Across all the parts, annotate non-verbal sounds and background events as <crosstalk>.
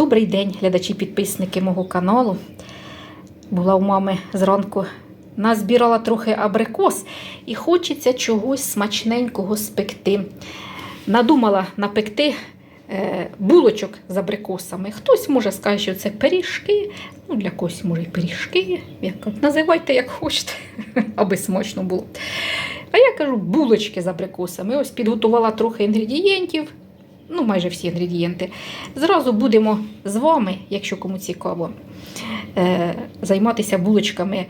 Добрий день, глядачі-підписники мого каналу. Була у мами зранку, назбирала трохи абрикос і хочеться чогось смачненького спекти. Надумала напекти е, булочок з абрикосами. Хтось може скаже, що це пиріжки, ну для когось може і пиріжки. Як, називайте як хочете, <laughs> аби смачно було. А я кажу булочки з абрикосами. Ось підготувала трохи інгредієнтів ну майже всі інгредієнти. Зразу будемо з вами, якщо кому цікаво, е, займатися булочками е,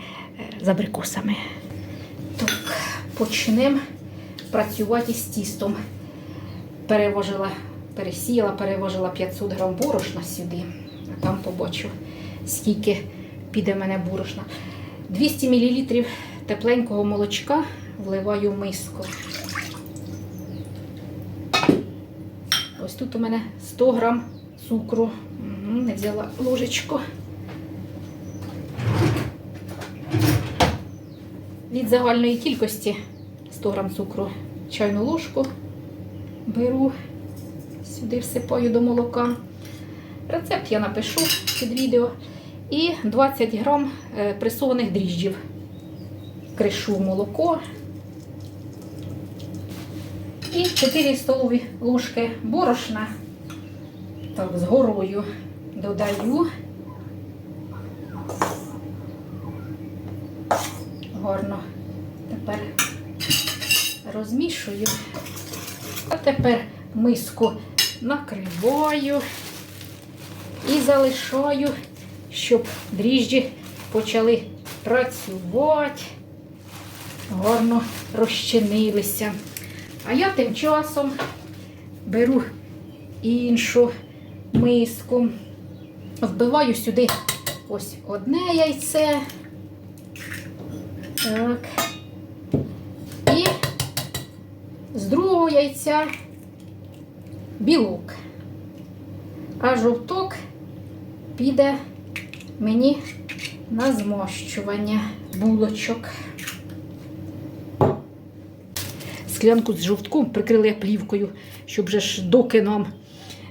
з абрикосами. Так, почнемо працювати з тістом. Переважила, пересіяла, переважила 500 грам борошна сюди. Там побачу, скільки піде мене борошна. 200 мл тепленького молочка вливаю в миску. Тут у мене 100 грам цукру. Не взяла ложечку. Від загальної кількості 100 грам цукру чайну ложку беру, сюди всипаю до молока. Рецепт я напишу під відео. І 20 грам е, пресованих дріжджів. Кришу молоко. І 4 столові ложки борошна. Так, з горою додаю. Гарно тепер розмішую. А тепер миску накриваю і залишаю, щоб дріжджі почали працювати, гарно розчинилися. А я тим часом беру іншу миску, вбиваю сюди ось одне яйце. Так. І з другого яйця білок. А жовток піде мені на змощування булочок. Склянку з жовтком прикрила я плівкою, щоб же ж доки нам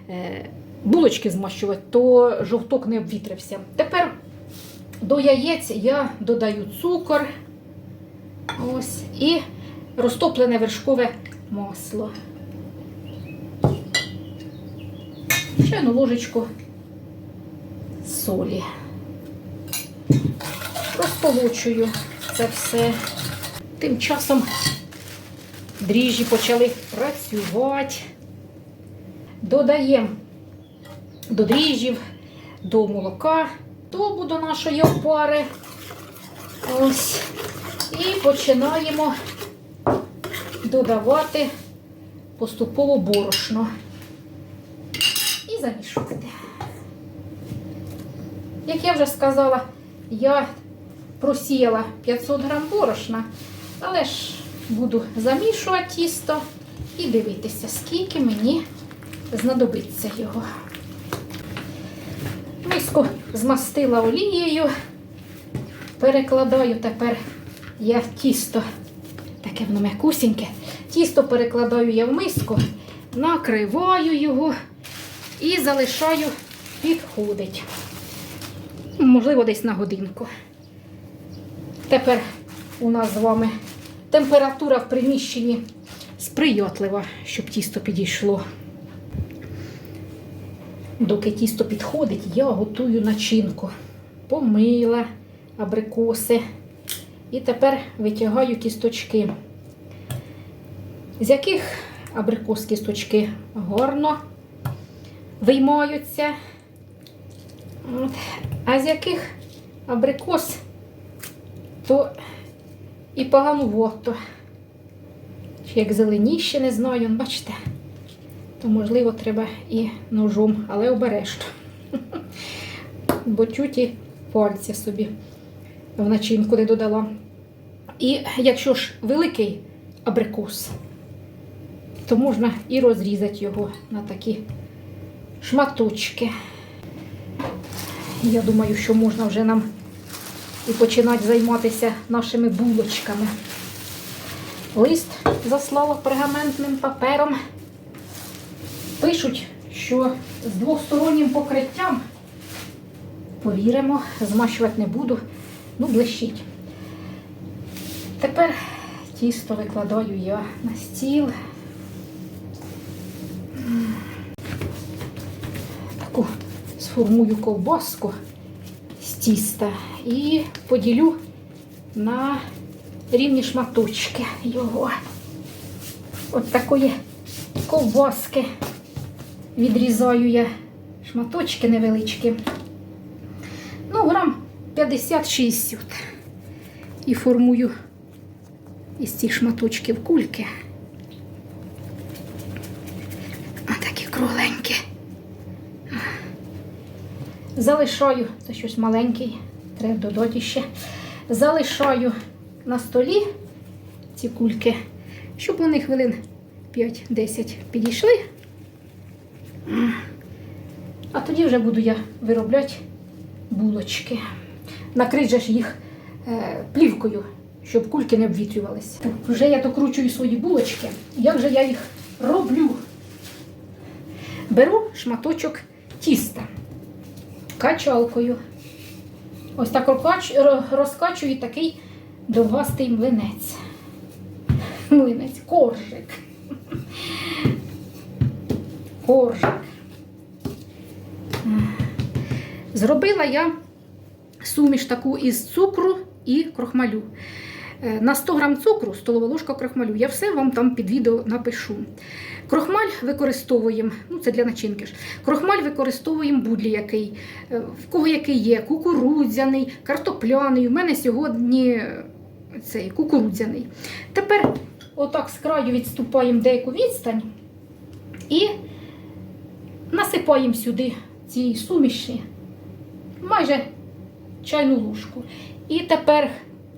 е, булочки змащувати, то жовток не обвітрився. Тепер до яєць я додаю цукор ось, і розтоплене вершкове масло. Чайну ложечку солі. Розполочую це все. Тим часом дріжджі почали працювати. Додаємо до дріжджів, до молока, добу до нашої опари. Ось. І починаємо додавати поступово борошно і замішувати. Як я вже сказала, я просіяла 500 грам борошна, але ж буду замішувати тісто і дивитися, скільки мені знадобиться його. Миску змастила олією, перекладаю тепер я тісто, таке воно м'якусіньке, тісто перекладаю я в миску, накриваю його і залишаю підходить. Можливо, десь на годинку. Тепер у нас з вами температура в приміщенні сприятлива, щоб тісто підійшло. Доки тісто підходить, я готую начинку. Помила абрикоси. І тепер витягаю кісточки. З яких абрикос кісточки гарно виймаються. А з яких абрикос, то і поганувато. Чи як зеленіще, не знаю, бачите, то, можливо, треба і ножом, але обережно. <laughs> Бо тюті пальці собі в начинку не додала. І якщо ж великий абрикос, то можна і розрізати його на такі шматочки. Я думаю, що можна вже нам і починати займатися нашими булочками. Лист заслала пергаментним папером. Пишуть, що з двостороннім покриттям. Повіримо, змащувати не буду. Ну, блищить. Тепер тісто викладаю я на стіл. Таку сформую ковбаску тіста і поділю на рівні шматочки його. От такої ковбаски відрізаю я шматочки невеличкі. Ну, грам 50-60. І формую із цих шматочків кульки. А такі кругленькі. Залишаю, це щось маленький, треба додати ще. Залишаю на столі ці кульки, щоб вони хвилин 5-10 підійшли. А тоді вже буду я виробляти булочки. Накрити же ж їх е, плівкою, щоб кульки не обвітрювалися. Так, вже я докручую свої булочки. Як же я їх роблю? Беру шматочок тіста качалкою. Ось так розкачую такий довгастий млинець. Млинець, коржик. Коржик. Зробила я суміш таку із цукру і крохмалю. Е, На 100 грам цукру, столова ложка крохмалю. Я все вам там під відео напишу. Крохмаль використовуємо, ну це для начинки ж. Крохмаль використовуємо будлі який. Е, В кого який є, кукурудзяний, картопляний. У мене сьогодні е, цей кукурудзяний. Тепер отак з краю відступаємо деяку відстань і насипаємо сюди цієї суміші майже чайну ложку. І тепер,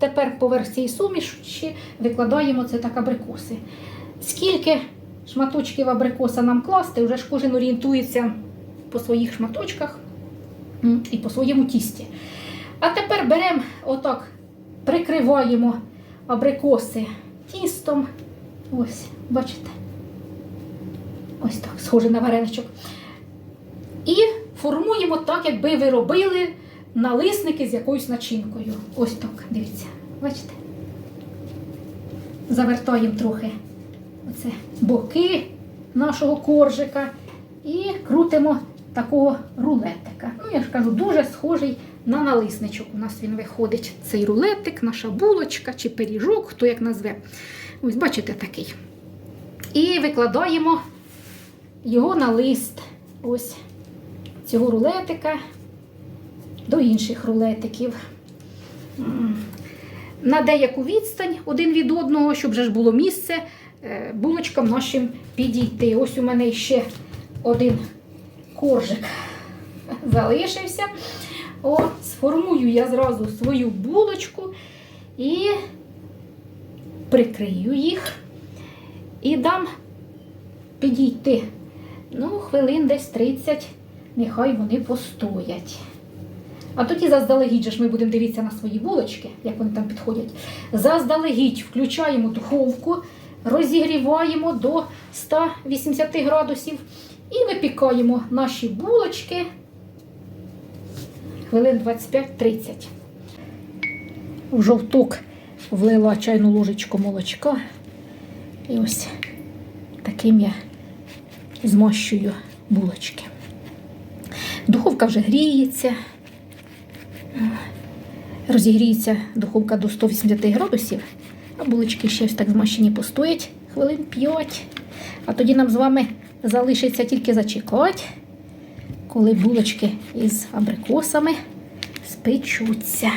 тепер поверх цієї суміші викладаємо це так абрикоси. Скільки шматочків абрикоса нам класти, вже ж кожен орієнтується по своїх шматочках і по своєму тісті. А тепер беремо отак, прикриваємо абрикоси тістом. Ось, бачите? Ось так, схоже на вареничок. І формуємо так, якби ви робили налисники з якоюсь начинкою. Ось так, дивіться, бачите? Завертаємо трохи оце боки нашого коржика і крутимо такого рулетика. Ну, я ж кажу, дуже схожий на налисничок. У нас він виходить цей рулетик, наша булочка чи пиріжок, хто як назве. Ось, бачите, такий. І викладаємо його на лист. Ось цього рулетика до інших рулетиків. На деяку відстань один від одного, щоб вже ж було місце е, булочкам нашим підійти. Ось у мене ще один коржик <laughs> залишився. О, сформую я зразу свою булочку і прикрию їх і дам підійти. Ну, хвилин десь 30, нехай вони постоять. А тоді заздалегідь же ж ми будемо дивитися на свої булочки, як вони там підходять. Заздалегідь включаємо духовку, розігріваємо до 180 градусів і випікаємо наші булочки хвилин 25-30. В жовток влила чайну ложечку молочка. І ось таким я змащую булочки. Духовка вже гріється. Розігріється духовка до 180 градусів, а булочки ще ось так змащені постоять хвилин 5. А тоді нам з вами залишиться тільки зачекати, коли булочки із абрикосами спечуться.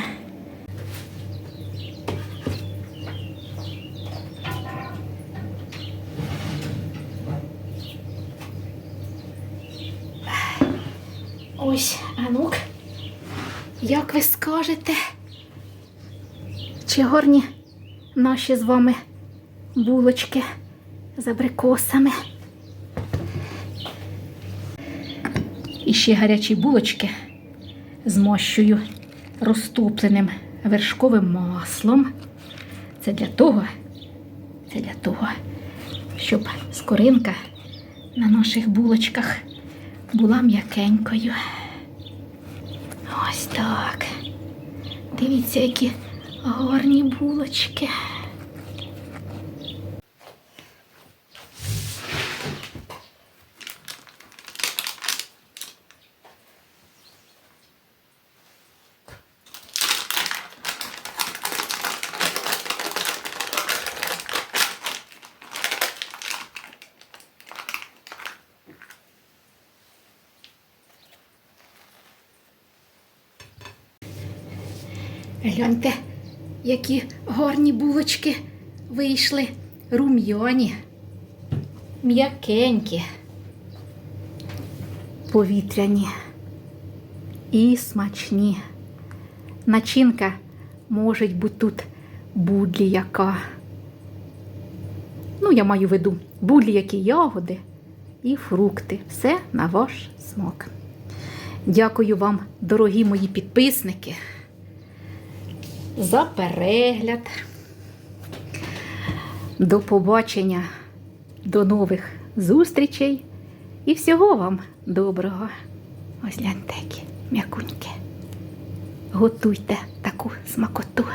Ось, а ну як ви скажете, чи гарні наші з вами булочки з абрикосами? І ще гарячі булочки змощую розтопленим вершковим маслом. Це для того, це для того, щоб скоринка на наших булочках була м'якенькою. Ось так. Дивіться, які гарні булочки. Гляньте, які гарні булочки вийшли. Рум'яні, м'якенькі, повітряні і смачні. Начинка може бути тут будлі яка. Ну, я маю в виду будлі які ягоди і фрукти. Все на ваш смак. Дякую вам, дорогі мої підписники за перегляд. До побачення, до нових зустрічей і всього вам доброго. Ось гляньте, які м'якуньки. Готуйте таку смакоту.